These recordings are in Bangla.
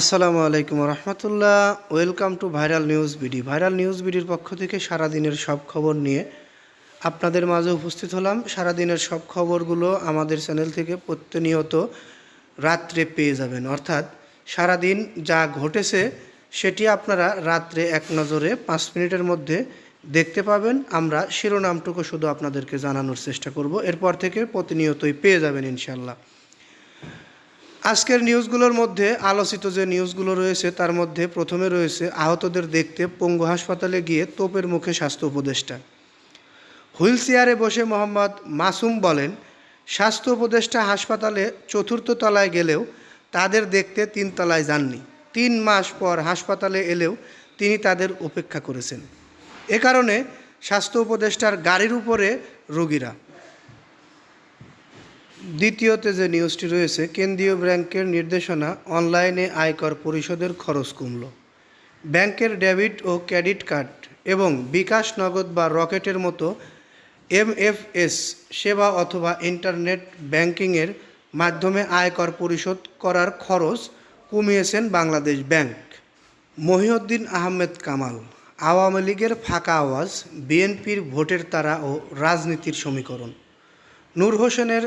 আসসালামু আলাইকুম রহমতুল্লাহ। Welcome to viral news BD viral news বিডির পক্ষ থেকে সারাদিনের সব খবর নিয়ে আপনাদের মাঝে উপস্থিত হলাম। সারাদিনের সব খবরগুলো আমাদের চ্যানেল থেকে প্রতিনিয়ত রাত্রে পেয়ে যাবেন। অর্থাৎ সারাদিন যা ঘটেছে সেটি আপনারা রাত্রে এক নজরে পাঁচ মিনিটের মধ্যে দেখতে পাবেন। আমরা শিরোনামটুকু শুধু আপনাদেরকে জানানোর চেষ্টা করব। এরপর থেকে প্রতিনিয়তই পেয়ে যাবেন ইনশাল্লাহ আজকের নিউজগুলোর মধ্যে আলোচিত যে নিউজগুলো রয়েছে, তার মধ্যে প্রথমে রয়েছে আহতদের দেখতে পঙ্গু হাসপাতালে গিয়ে তোপের মুখে স্বাস্থ্য উপদেষ্টা। হুইল চেয়ারে বসে মোহাম্মদ মাসুম বলেন, স্বাস্থ্য উপদেষ্টা হাসপাতালে চতুর্থ তলায় গেলেও তাদের দেখতে তিন তলায় যাননি। তিন মাস পর হাসপাতালে এলেও তিনি তাদের উপেক্ষা করেছেন। এ কারণে স্বাস্থ্য উপদেষ্টার গাড়ির উপরে রোগীরা দ্বিতীয়তে যে নিউজটি রয়েছে, কেন্দ্রীয় ব্যাংকের নির্দেশনা অনলাইনে আয়কর পরিশোধের খরচ কমল। ব্যাংকের ডেবিট ও ক্রেডিট কার্ড এবং বিকাশ নগদ বা রকেটের মতো এমএফএস সেবা অথবা ইন্টারনেট ব্যাংকিংয়ের মাধ্যমে আয়কর পরিশোধ করার খরচ কমিয়েছেন বাংলাদেশ ব্যাংক। মহিউদ্দিন আহমেদ কামাল, আওয়ামী লীগের ফাঁকা আওয়াজ, বিএনপির ভোটের তারা ও রাজনীতির সমীকরণ। নূর হোসেনের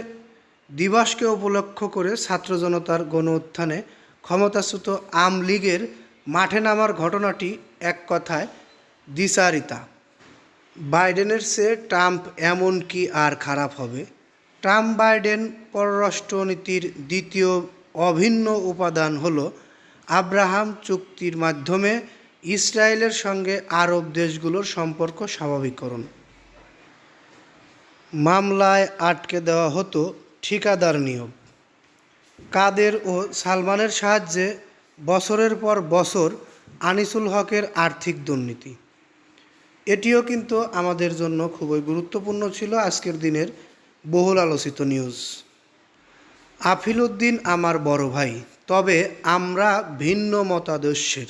দিবসকে উপলক্ষ করে ছাত্র জনতার গণ উত্থানে ক্ষমতাচ্যুত আম লীগের মাঠে নামার ঘটনাটি এক কথায় দ্বিচারিতা। বাইডেনের চেয়ে ট্রাম্প এমন কি আর খারাপ হবে? ট্রাম্প বাইডেন পররাষ্ট্রনীতির দ্বিতীয় অভিন্ন উপাদান হল আব্রাহাম চুক্তির মাধ্যমে ইসরায়েলের সঙ্গে আরব দেশগুলোর সম্পর্ক স্বাভাবিককরণ। মামলায় আটকে দেওয়া হতো ঠিকাদার নিয়োগ। কাদের ও সালমানের সাহায্যে বছরের পর বছর আনিসুল হকের আর্থিক দুর্নীতি। এটিও কিন্তু আমাদের জন্য খুবই গুরুত্বপূর্ণ ছিল আজকের দিনের বহুল আলোচিত নিউজ। আফিল উদ্দিন আমার বড় ভাই, তবে আমরা ভিন্ন মতাদর্শের।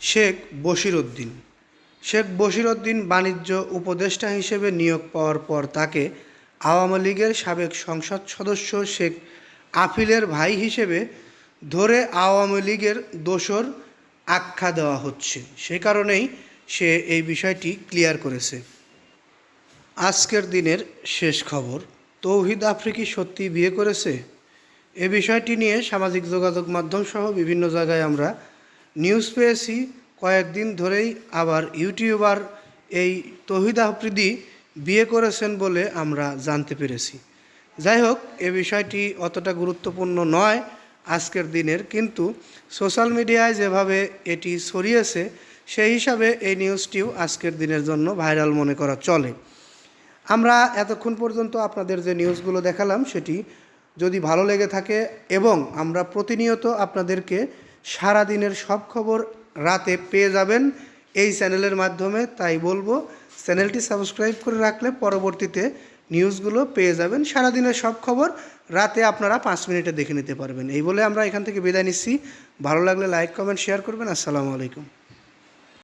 শেখ বশির উদ্দিন শেখ বশির উদ্দিন বাণিজ্য উপদেষ্টা হিসেবে নিয়োগ পাওয়ার পর তাকে আওয়ামী লীগের সাবেক সংসদ সদস্য শেখ আফিলের ভাই হিসেবে ধরে আওয়ামী লীগের দোসর আখ্যা দেওয়া হচ্ছে। সে কারণেই সে এই বিষয়টি ক্লিয়ার করেছে। আজকের দিনের শেষ খবর। তৌহিদ আফ্রিকি সত্যি বিয়ে করেছে? এ বিষয়টি নিয়ে সামাজিক যোগাযোগ মাধ্যম সহ বিভিন্ন জায়গায় আমরা নিউজ পেয়েছি। কয়েকদিন ধরেই আবার ইউটিউবার এই তৌহিদ আফ্রিদি বিয়ে করেছেন বলে আমরা জানতে পেরেছি। যাই হোক এ বিষয়টি অতটা গুরুত্বপূর্ণ নয় আজকের দিনের, কিন্তু সোশ্যাল মিডিয়ায় যেভাবে এটি ছড়িয়েছে, সেই হিসাবে এই নিউজটিও আজকের দিনের জন্য ভাইরাল মনে করা চলে। আমরা এতক্ষণ পর্যন্ত আপনাদের যে নিউজগুলো দেখালাম, সেটি যদি ভালো লেগে থাকে এবং আমরা প্রতিনিয়ত আপনাদেরকে সারা দিনের সব খবর রাতে পেয়ে যাবেন এই চ্যানেলের মাধ্যমে, তাই বলব, চ্যানেলটি সাবস্ক্রাইব করে রাখলে পরবর্তীতে নিউজগুলো পেয়ে যাবেন। সারাদিনের সব খবর রাতে আপনারা পাঁচ মিনিটে দেখে নিতে পারবেন। এই বলে আমরা এখান থেকে বিদায় নিচ্ছি। ভালো লাগলে লাইক, কমেন্ট, শেয়ার করবেন। আসসালামু আলাইকুম।